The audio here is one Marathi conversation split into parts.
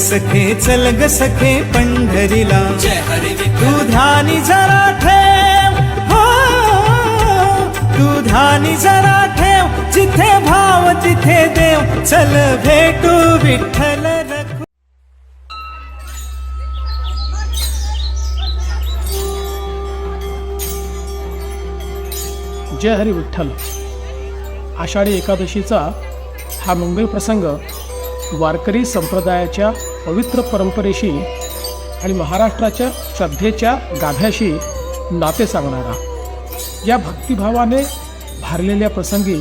सखे चल ग सखे पंढरीला. तू ध्यानी जरा ठेव. हो तू ध्यानी जरा ठेव. जिथे भाव तिथे देव. चल भेटू विठ्ठल जय हरी विठ्ठल. आषाढी एकादशीचा हा मंगल प्रसंग वारकरी संप्रदायाच्या पवित्र परंपरेशी आणि महाराष्ट्राच्या श्रद्धेच्या गाभ्याशी नाते सांगणारा. या भक्तिभावाने भारलेल्या प्रसंगी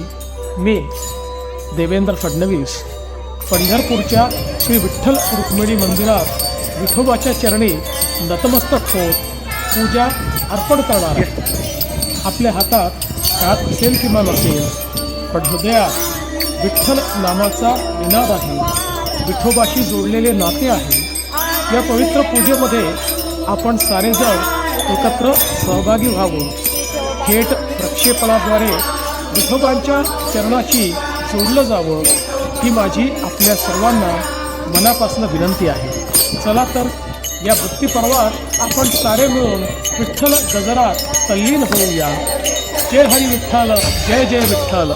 मी देवेंद्र फडणवीस पंढरपूरच्या श्री विठ्ठल रुक्मिणी मंदिरात विठोबाच्या चरणी नतमस्तक होत पूजा अर्पण करणार आहे. आपल्या हातात हात असेल किंवा नसेल पण हृदयात विठ्ठल नामाचा निनाद आहे विठोबाशी जोडलेले नाते आहे. या पवित्र पूजेमध्ये आपण सारेजण एकत्र सहभागी व्हावं. थेट प्रक्षेपणाद्वारे विठोबांच्या चरणाशी जोडलं जावं ही माझी आपल्या सर्वांना मनापासून विनंती आहे. चला तर या भक्तीपर्वात आपण सारे मिळून विठ्ठल गजरात तल्लीन होऊया. जय हरी विठ्ठल जय जय विठ्ठल.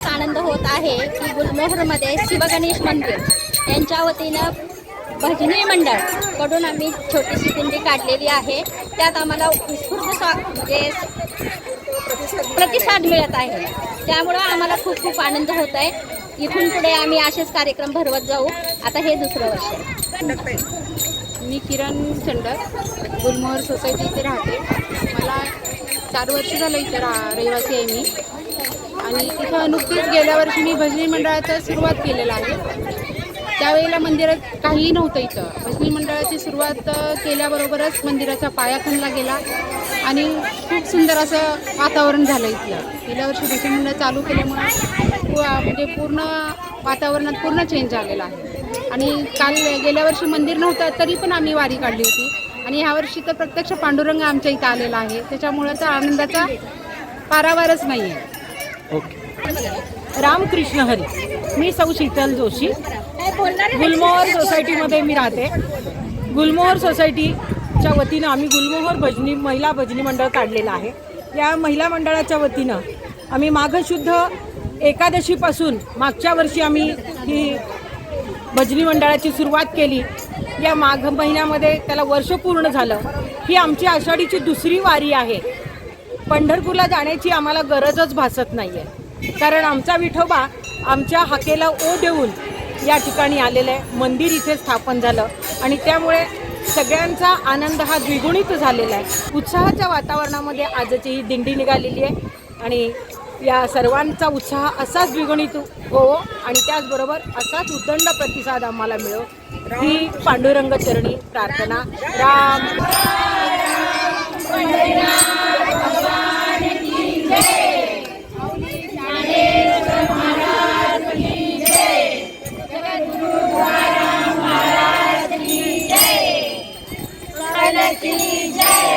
आनंद होत आहे की गुलमोहरमध्ये शिवगणेश मंदिर. यांच्या भजनी मंडळकडून आम्ही छोटीशी दिंडी काढलेली आहे. त्यात आम्हाला उत्स्फूर्त स्वा म्हणजे प्रतिसाद मिळत आहे. त्यामुळं आम्हाला खूप खूप आनंद होत आहे. इथून पुढे आम्ही असेच कार्यक्रम भरवत जाऊ. आता हे दुसरं वर्ष मी किरण चंडक गुलमोहर सोसायटी इथे राहते. मला चार वर्ष झालं इथं रा रहिवासी आहे मी. आणि इथं नुकतीच गेल्या वर्षी मी भजनी मंडळाचं सुरुवात केलेलं आहे. त्यावेळेला मंदिरात काहीही नव्हतं इथं. भजनी मंडळाची सुरुवात केल्याबरोबरच मंदिराचा पाया खणला गेला आणि खूप सुंदर असं वातावरण झालं इथलं. गेल्या वर्षी भजनी मंडळ चालू केल्यामुळं म्हणजे पूर्ण वातावरणात पूर्ण चेंज झालेला आहे. आणि काल गेल्या वर्षी मंदिर नव्हतं तरी पण आम्ही वारी काढली होती. आणि ह्या वर्षी तर प्रत्यक्ष पांडुरंग आमच्या इथं आलेला आहे. त्याच्यामुळं तर आनंदाचा पारावारच नाही आहे ओके. रामकृष्ण हरी. मी सौ शीतल जोशी. गुलमोहर सोसायटीमध्ये मी राहते. गुलमोहर सोसायटीच्या वतीनं आम्ही गुलमोहर भजनी महिला भजनी मंडळ काढलेलं आहे. या महिला मंडळाच्या वतीनं आम्ही माघशुद्ध एकादशीपासून मागच्या वर्षी आम्ही ही भजनी मंडळाची सुरुवात केली. या माघ महिन्यामध्ये त्याला वर्ष पूर्ण झालं. ही आमची आषाढीची दुसरी वारी आहे. पंढरपूरला जाण्याची आम्हाला गरजच भासत नाही आहे कारण आमचा विठोबा आमच्या हाकेला ओ देऊन या ठिकाणी आलेलं आहे. मंदिर इथे स्थापन झालं आणि त्यामुळे सगळ्यांचा आनंद हा द्विगुणित झालेला आहे. उत्साहाच्या वातावरणामध्ये आजची ही दिंडी निघालेली आहे आणि या सर्वांचा उत्साह असाच द्विगुणित हो आणि त्याचबरोबर असाच उदंड प्रतिसाद आम्हाला मिळो. ही पांडुरंग चरणी प्रार्थना. राम. जय.